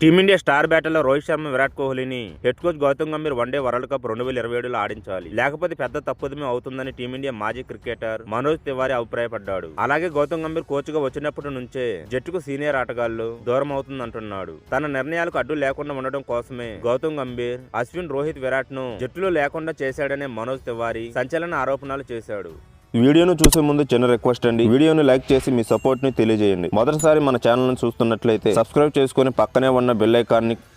Team India star బ్యాటర్లో Rohit Sharma Virat కోహ్లీని head coach Gautam Gambhir one day world cup రెండు వేల ఇరవై ఏడులో ఆడించాలి. లేకపోతే పెద్ద తప్పుదమే అవుతుందని టీమిండియా మాజీ క్రికెటర్ మనోజ్ తివారీ అభిప్రాయపడ్డాడు. అలాగే గౌతమ్ గంభీర్ కోచ్గా వచ్చినప్పటి నుంచే జట్టుకు సీనియర్ ఆటగాళ్ళు దూరం అవుతుందంటున్నాడు తన నిర్ణయాలకు అడ్డు లేకుండా ఉండడం కోసమే గౌతమ్ గంభీర్ అశ్విన్ రోహిత్ విరాట్ను జట్టులో లేకుండా చేశాడనే మనోజ్ తివారీ సంచలన ఆరోపణలు చేశాడు. వీడియోను చూసే ముందు చిన్న రిక్వెస్ట్ అండి. వీడియోను లైక్ చేసి మీ సపోర్ట్ని తెలియజేయండి. మొదటిసారి మన ఛానల్ చూస్తున్నట్లయితే సబ్స్క్రైబ్ చేసుకొని పక్కనే ఉన్న బెల్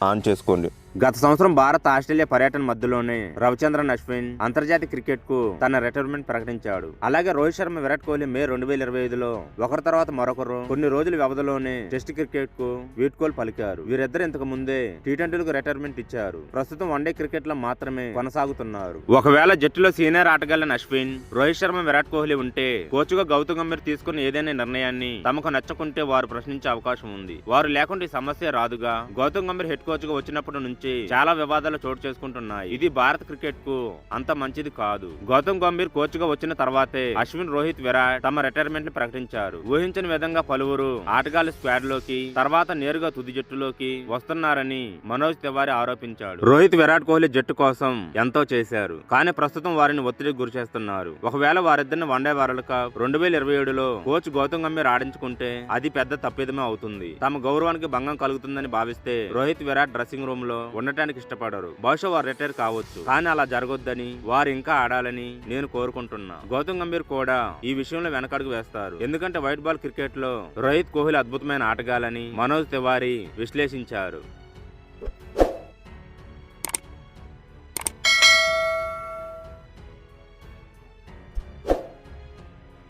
ఆన్ చేసుకోండి. గత సంవత్సరం భారత్ ఆస్ట్రేలియా పర్యటన మధ్యలోనే రవిచంద్రన్ అశ్విన్ అంతర్జాతీయ క్రికెట్కు తన రిటైర్మెంట్ ప్రకటించాడు. అలాగే రోహిత్ శర్మ విరాట్ కోహ్లీ మే రెండు వేల ఇరవై ఐదులో ఒకరి తర్వాత మరొకరు కొన్ని రోజుల వ్యవధిలోనే టెస్ట్ క్రికెట్కు వీడ్కోలు పలికారు. వీరిద్దరు ఇంతకు ముందే టీ ట్వంటీలకు రిటైర్మెంట్ ఇచ్చారు. ప్రస్తుతం వన్డే క్రికెట్లో మాత్రమే కొనసాగుతున్నారు. ఒకవేళ జట్టులో సీనియర్ ఆటగాళ్ళని అశ్విన్ రోహిత్ శర్మ విరాట్ కోహ్లీ ఉంటే కోచ్గా గౌతమ్ గంభీర్ తీసుకున్న ఏదైనా నిర్ణయాన్ని తమకు నచ్చకుంటే వారు ప్రశ్నించే అవకాశం ఉంది. వారు లేకుంటే ఈ సమస్య రాదుగా. గౌతమ్ గంభీర్ హెడ్ కోచ్గా వచ్చినప్పటి నుంచి చాలా వివాదాలు చోటు చేసుకుంటున్నాయి. ఇది భారత క్రికెట్కు అంత మంచిది కాదు. గౌతమ్ గంభీర్ కోచ్గా వచ్చిన తర్వాతే అశ్విన్ రోహిత్ విరాట్ తమ రిటైర్మెంట్ని ప్రకటించారు. ఊహించని విధంగా పలువురు ఆటగాళ్ళ స్క్వాడ్లోకి తర్వాత నేరుగా తుది జట్టులోకి వస్తున్నారని మనోజ్ తివారీ ఆరోపించాడు. రోహిత్ విరాట్ కోహ్లీ జట్టు కోసం ఎంతో చేశారు. కానీ ప్రస్తుతం వారిని ఒత్తిడికి గురి చేస్తున్నారు. ఒకవేళ వారిద్దరిని వన్డే వరల్డ్ కప్ రెండు వేల ఇరవై ఏడులో కోచ్ గౌతమ్ గంభీర్ ఆడించుకుంటే అది పెద్ద తప్పిదమే అవుతుంది. తమ గౌరవానికి భంగం కలుగుతుందని భావిస్తే రోహిత్ విరాట్ డ్రెస్సింగ్ రూమ్లో ఉండటానికి ఇష్టపడరు. బహుశా వారు రిటైర్ కావచ్చు. కానీ అలా జరగొద్దని వారు ఇంకా ఆడాలని నేను కోరుకుంటున్నా. గౌతమ్ గంభీర్ కూడా ఈ విషయంలో వెనకడుగు వేస్తారు. ఎందుకంటే వైట్ బాల్ క్రికెట్లో రోహిత్ కోహ్లీ అద్భుతమైన ఆటగాలని మనోజ్ తివారీ విశ్లేషించారు.